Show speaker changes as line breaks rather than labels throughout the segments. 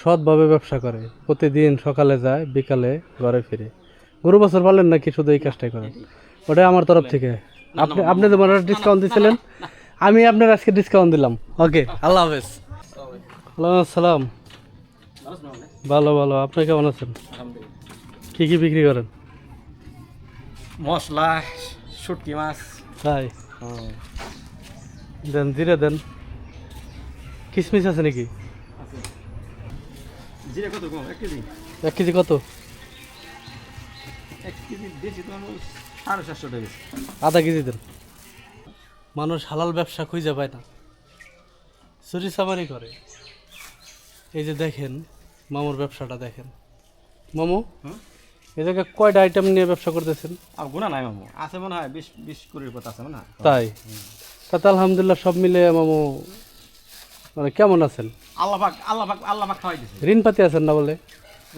সৎভাবে ব্যবসা করে। প্রতিদিন সকালে যায় বিকালে ঘরে ফিরে। গরু বছর পালেন নাকি শুধু এই কাজটাই করেন? ওটাই আমার তরফ থেকে। আপনি আপনি তো মনে ডিসকাউন্ট দিয়েছিলেন আমি আপনার আজকে ডিসকাউন্ট দিলাম। ওকে আল্লাহ হাফেজ। ওয়ালাইকুম আসসালাম। ভালো ভালো। আপনি কেমন আছেন? কি কি বিক্রি করেন?
মশলা শুটকি মাছ।
তাই? দেন জিরে দেন। কিসমিস আছে নাকি?
জিরে কত কম? এক কেজি?
এক কেজি কত?
এক কেজি দিয়েছি তো সাড়ে চারশো টাকা
আধা কেজি দেন মানুষ হালাল ব্যবসা খুঁজে পায় না। চুরি চামারি করে। এই যে দেখেন মামুর ব্যবসাটা দেখেন। মামু? এই জায়গায় কয়টা আইটেম নিয়ে ব্যবসা করতেছেন?
আর গুণা নাই মামু। আছে মনে হয় বিশ বিশ কুড়ির কথা আছে মনে হয়।
তাই? তাতে আলহামদুলিল্লাহ সব মিলে মামু মানে কেমন আছেন?
আল্লাহ পাক আল্লাহ পাক আল্লাহ পাক খাওয়াই দিছে
ঋণ পাতি আছেন না বলে?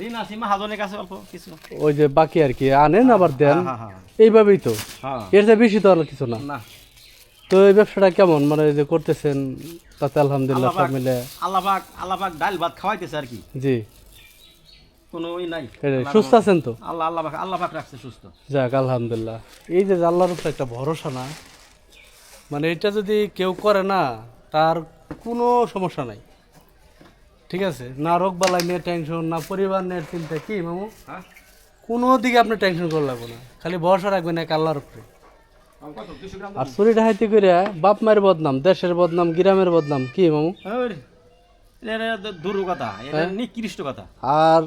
ঋণ আছে মাহাজনের কাছে অল্প কিছু।
ওই যে বাকি আর কি আনেন আবার দেন।
হ্যাঁ হ্যাঁ
এইভাবেই তো?
হ্যাঁ।
এর চেয়ে বেশি তো আর কিছু না?
না।
তো এই ব্যবসাটা কেমন? মানে যে করতেছেন তাতে আলহামদুলিল্লাহ সব মিলে।
আল্লাহ পাক আল্লাহ পাক ডাল ভাত খাওয়াইতেছে আর কি।
জি।
কোনো নাই।
সুস্থ আছেন তো?
আল্লাহ আল্লাহ পাক আল্লাহ পাক রাখছে সুস্থ।
যাক আলহামদুলিল্লাহ। এই যে আল্লাহর উপরে একটা ভরসা না মানে এটা যদি কেউ করে না তার কোনো সমস্যা নাই। ঠিক আছে? না রোগ বালাই নিয়ে টেনশন না পরিবার নিয়ে চিন্তা কি মামু?
হ্যাঁ?
কোনো দিকে আপনি টেনশন করে লাগবে না। খালি ভরসা রাখবেন এক আল্লাহর উপরে। আর চুরি ডাহাইতে করে বাপ মায়ের বদনাম দেশের বদনাম গ্রামের বদনাম কি মামু?
দুরু কথা। নিকৃষ্ট কথা।
আর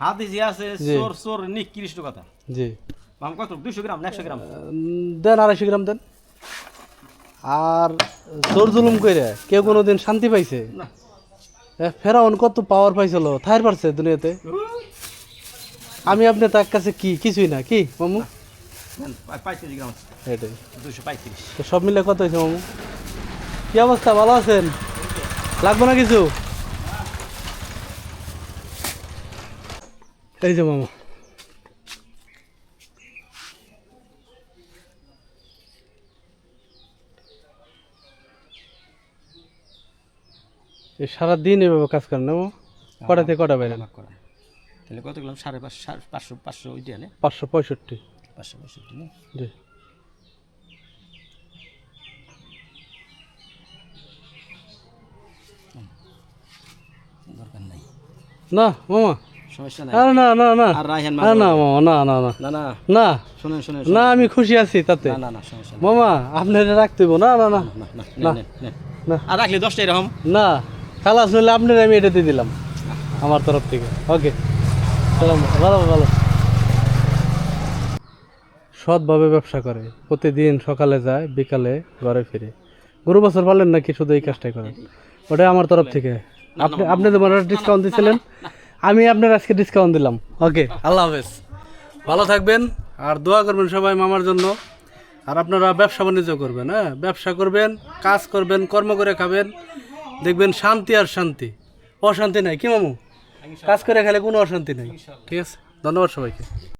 হাতে যে আছে চোর চোর নিকৃষ্ট কথা।
জি।
মাম কত? দুশো গ্রাম একশো গ্রাম?
দেন আড়াইশো গ্রাম দেন। আর জোর জুলুম করে কেউ কোনো দিন শান্তি পাইছে? ফেরাউন কত পাওয়ার পাইছিল থাইর পারছে দুনিয়াতে? আমি আপনি তার কাছে কি কিছুই না কি মামু? তো সব মিলে কত হয়েছে মামু? কি অবস্থা ভালো আছেন? লাগবে না কিছু? এই যে মামু। সারাদিন এভাবে কাজ করেন না মামু? কটা থেকে কটা বাইরে?
তাহলে কত গ্রাম? সাড়ে পাঁচশো পাঁচশো পাঁচশো ওই দিয়ে
পাঁচশো পঁয়ষট্টি।
পাঁচশো পঁয়ষট্টি না?
জি।
দরকার নাই।
না মামা। না না মামা। না না না।
না না।
না।
শোনেন শোনেন
না আমি খুশি আছি তাতে।
না না না সমস্যা নাই।
মামা আপনি এটা রাখতে। না না না।
না রাখলে দশটা এরকম?
না। খালাস নিলে আপনার আমি এটা দিয়ে দিলাম, আমার তরফ থেকে। ওকে ভালো ভালো। সৎভাবে ব্যবসা করে, প্রতিদিন সকালে যায়, বিকালে ঘরে ফিরে। গরু, বছর পালেন নাকি শুধু এই কাজটাই করেন? ওটাই আমার তরফ থেকে। আপনি আপনি তো ডিসকাউন্ট দিয়েছিলেন আমি আপনার আজকে ডিসকাউন্ট দিলাম। ওকে আল্লাহ হাফেজ। ভালো থাকবেন, আর দোয়া করবেন সবাই মামার জন্য। আর আপনারা ব্যবসা বাণিজ্য করবেন হ্যাঁ? ব্যবসা করবেন, কাজ করবেন, কর্ম করে খাবেন। দেখবেন শান্তি আর শান্তি। অশান্তি নাই। কি মামু? কাজ করে খেলে কোনো অশান্তি নাই। ঠিক আছে? ধন্যবাদ সবাইকে।